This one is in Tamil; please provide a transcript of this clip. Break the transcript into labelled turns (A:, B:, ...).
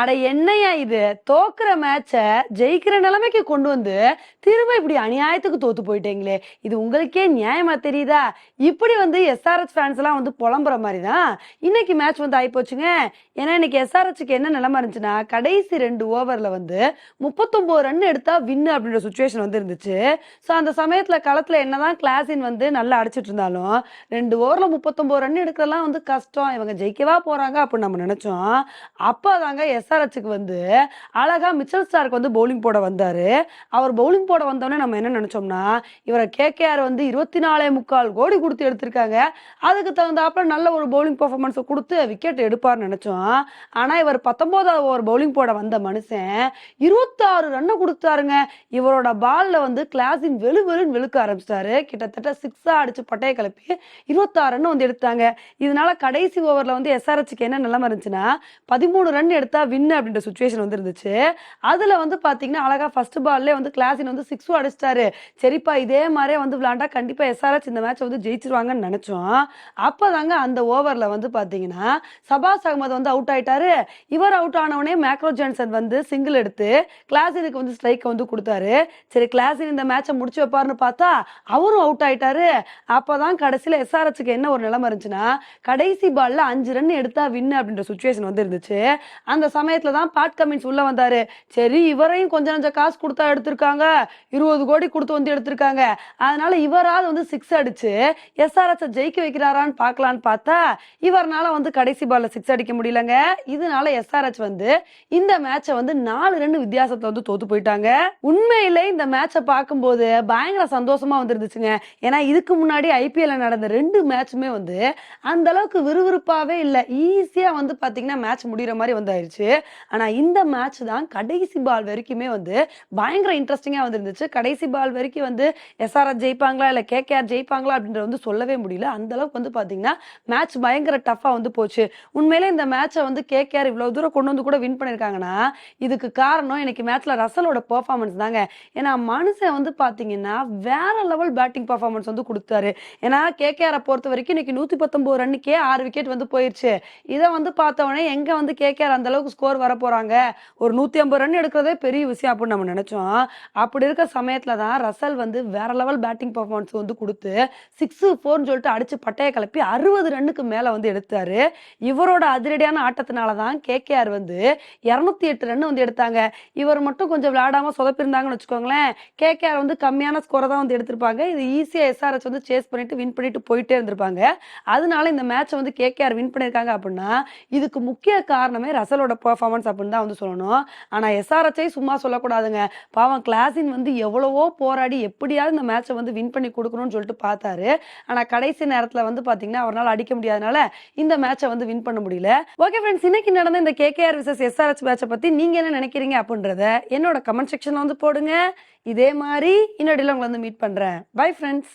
A: அட என்னையா இது? தோக்குற மேட்ச ஜெயிக்கிற நிலைமைக்கு கொண்டு வந்து திரும்ப இப்படி அநியாயத்துக்கு தோத்து போயிட்டீங்களே. இது உங்களுக்கே நியாயமா தெரியுதா? இப்படி வந்து எஸ்ஆர்எச் ஃபேன்ஸ் எல்லாம் வந்து புலம்புற மாதிரி தான் இன்னைக்கு மேட்ச் வந்து ஆயிப்போச்சுங்க. ஏன்னா இன்னைக்கு எஸ்ஆர்எச்சுக்கு என்ன நிலைமை இருந்துச்சுன்னா கடைசி ரெண்டு ஓவர்ல வந்து முப்பத்தொன்பது ரன் எடுத்தா வின்னு அப்படின்ற சுச்சுவேஷன் வந்து இருந்துச்சு. ஸோ அந்த சமயத்துல களத்துல என்னதான் கிளாஸின் வந்து நல்லா அடிச்சிட்டு இருந்தாலும் ரெண்டு ஓவர்ல முப்பத்தொன்பது ரன் எடுக்கிறதெல்லாம் வந்து கஷ்டம். இவங்க ஜெயிக்கவா போறாங்க அப்படின்னு நம்ம நினைச்சோம். அப்போதாங்க எஸ்ஆர்ஹெச்சுக்கு வந்து அழகா மிச்சல் ஸ்டாருக்கு வந்து பவுலிங் போட வந்தாரு. அவர் பவுலிங் போட வந்தோடனே நம்ம என்ன நினைச்சோம்னா இவரை கேகேஆர் வந்து இருபத்தி நாலே முக்கால் கோடி கொடுத்து எடுத்திருக்காங்க. அதுக்கு தகுந்தாப்புல நல்ல ஒரு பவுலிங் பர்ஃபார்மன்ஸை கொடுத்து விக்கெட் எடுப்பார்னு நினைச்சோம். ஆனா இவர் பத்தொன்பதாவது ஓவர் பவுலிங் போட வந்த மனுஷன் இருபத்தாறு ரன்னை கொடுத்தாருங்க. இவரோட பால்ல வந்து கிளாஸின் வெளு வெளுன்னு வெளுக்க ஆரம்பிச்சிட்டாரு. கிட்டத்தட்ட சிக்ஸா அடிச்சு பட்டையை கிளப்பி இருபத்தாறு ரன் வந்து எடுத்தாங்க. இதனால கடைசி ஓவர்ல வந்து எஸ்ஆர்ஹெச்சுக்கு என்ன நிலைமை இருந்துச்சுன்னா பதிமூணு ரன் எடுத்தா வின் அப்படின்ற சுச்சுவேஷன் வந்து இருந்துச்சு வந்து பார்த்தீங்கன்னா அழகா ஃபர்ஸ்ட் பால்லே வந்து கிளாஸின் வந்து சிக்ஸும் அடிச்சிட்டாரு. சரிப்பா இதே மாதிரியே வந்து விளையாண்டா கண்டிப்பாக எஸ்ஆர்ஹெச் இந்த மேட்ச் வந்து ஜெயிச்சிருவாங்கன்னு நினைச்சோம். அப்பதாங்க அந்த ஓவர்ல வந்து பார்த்தீங்கன்னா சபாஸ் அகமது வந்து அவுட் ஆயிட்டாரு. இவர் அவுட் ஆனவனே மேக்ரோ ஜான்சன் வந்து சிங்கிள் எடுத்து கிளாஸினுக்கு வந்து ஸ்ட்ரைக் வந்து கொடுத்தாரு. சரி கிளாஸின் இந்த மேட்சை முடிச்சு வைப்பாருன்னு பார்த்தா அவரும் அவுட் ஆயிட்டாரு. அப்போதான் கடைசியில் எஸ்ஆர்ஹெச்சுக்கு என்ன ஒரு நிலைமை இருந்துச்சுன்னா கடைசி பால்ல அஞ்சு ரன் எடுத்தா வின் அப்படின்ற சுச்சுவேஷன் வந்து இருந்துச்சு அந்த சமயத்துல தான் பாட் கமின்ஸ் உள்ள வந்தாரு. சரி இவரையும் கொஞ்சம் கொஞ்சம் காசு கொடுத்தா எடுத்திருக்காங்க. இருபது கோடி கொடுத்து வந்து எடுத்திருக்காங்க. அதனால இவரால் வந்து சிக்ஸ் அடிச்சு எஸ்ஆர்எஸ் ஜெயிக்க வைக்கிறாரான்னு பார்க்கலான்னு பார்த்தா இவரால் வந்து கடைசி பால்ல சிக்ஸ் அடிக்க முடியலங்க. இதனால எஸ்ஆர்எச் வந்து இந்த மேட்சை வந்து நாலு ரெண்டு வித்தியாசத்துல வந்து தோத்து போயிட்டாங்க. உண்மையிலே இந்த மேட்சை பார்க்கும்போது பயங்கர சந்தோஷமா வந்துருந்துச்சுங்க. ஏன்னா இதுக்கு முன்னாடி ஐபிஎல்ல நடந்த ரெண்டு மேட்சுமே வந்து அந்த அளவுக்கு விறுவிறுப்பாவே இல்லை. ஈஸியா வந்து பாத்தீங்கன்னா மேட்ச் முடிகிற மாதிரி வந்து ஆனால் ஆனா இந்த மேட்ச் தான் கடைசி பால் வரைக்குமே வந்து பயங்கர இன்ட்ரெஸ்டிங்கா வந்து இருந்துச்சு கடைசி பால் வரைக்கும் வந்து எஸ்ஆர்ஆர் ஜெயிப்பாங்களா இல்ல கேகேஆர் ஜெயிப்பாங்களா அப்படின்றது வந்து சொல்லவே முடியல. அந்த அளவுக்கு வந்து பாத்தீங்கன்னா மேட்ச் பயங்கர டஃப்பாக வந்து போச்சு. உண்மையிலே இந்த மேட்சை வந்து கேகேஆர் இவ்வளோ தூரம் கொண்டு வந்து கூட வின் பண்ணிருக்காங்கன்னா இதுக்கு காரணம் இன்னைக்கு மேட்ச்ல ரசலோட பெர்ஃபார்மன்ஸ் தாங்க. ஏன்னா மனுஷன் வந்து பாத்தீங்கன்னா வேற லெவல் பேட்டிங் பர்ஃபார்மன்ஸ் வந்து கொடுத்தாரு. ஏன்னா கேகேஆரை பொறுத்த வரைக்கும் இன்னைக்கு நூத்தி பத்தொன்பது ரன்னுக்கே ஆறு விக்கெட் வந்து போயிருச்சு. இதை வந்து பார்த்தவொடனே எங்க வந்து கேகேஆர் அந்த அளவுக்கு ஸ்கோர் வர ஒரு நூற்றி ஐம்பது ரன் எடுக்கிறதே பெரிய விஷயம் அப்படின்னு நம்ம நினச்சோம். அப்படி இருக்க சமயத்தில் தான் ரசல் வந்து வேற லெவல் பேட்டிங் பர்ஃபார்மன்ஸ் வந்து கொடுத்து சிக்ஸ் ஃபோர்னு சொல்லிட்டு அடித்து பட்டையை கிளப்பி அறுபது ரன்னுக்கு மேலே வந்து எடுத்தார். இவரோட அதிரடியான ஆட்டத்தினால தான் கேகேஆர் வந்து இரநூத்தி எட்டு ரன் வந்து எடுத்தாங்க. இவர் மட்டும் கொஞ்சம் விளையாடாமல் சொதப்பிருந்தாங்கன்னு வச்சுக்கோங்களேன். கேகேஆர் வந்து கம்மியான ஸ்கோரை தான் வந்து எடுத்திருப்பாங்க. இது ஈஸியாக எஸ்ஆர்எஸ் வந்து சேஸ் பண்ணிட்டு வின் பண்ணிட்டு போயிட்டே இருந்திருப்பாங்க. அதனால இந்த மேட்சை வந்து கேகேஆர் வின் பண்ணியிருக்காங்க அப்படின்னா இதுக்கு முக்கிய காரணமே ரசலோட பெர்ஃபார்மன்ஸ் அப்படின்னு தான் வந்து சொல்லணும். ஆனால் எஸ்ஆர்எச்சை சும்மா சொல்லக்கூடாதுங்க. பாவம் கிளாஸின் வந்து எவ்வளவோ போராடி எப்படியாவது இந்த மேட்சை வந்து வின் பண்ணி கொடுக்கணும்னு சொல்லிட்டு பார்த்தாரு. ஆனால் கடைசி நேரத்தில் வந்து பார்த்தீங்கன்னா அவரால் அடிக்க முடியாதனால இந்த மேட்சை வந்து வின் பண்ண முடியல. ஓகே ஃப்ரெண்ட்ஸ் இன்னைக்கு நடந்த இந்த கேகேஆர் விசஸ் எஸ்ஆர்எச் மேட்சை பற்றி நீங்கள் என்ன நினைக்கிறீங்க அப்படின்றத என்னோட கமெண்ட் செக்ஷனில் வந்து போடுங்க. இதே மாதிரி இன்னொடியில் உங்களை வந்து மீட் பண்ணுறேன் பை ஃப்ரெண்ட்ஸ்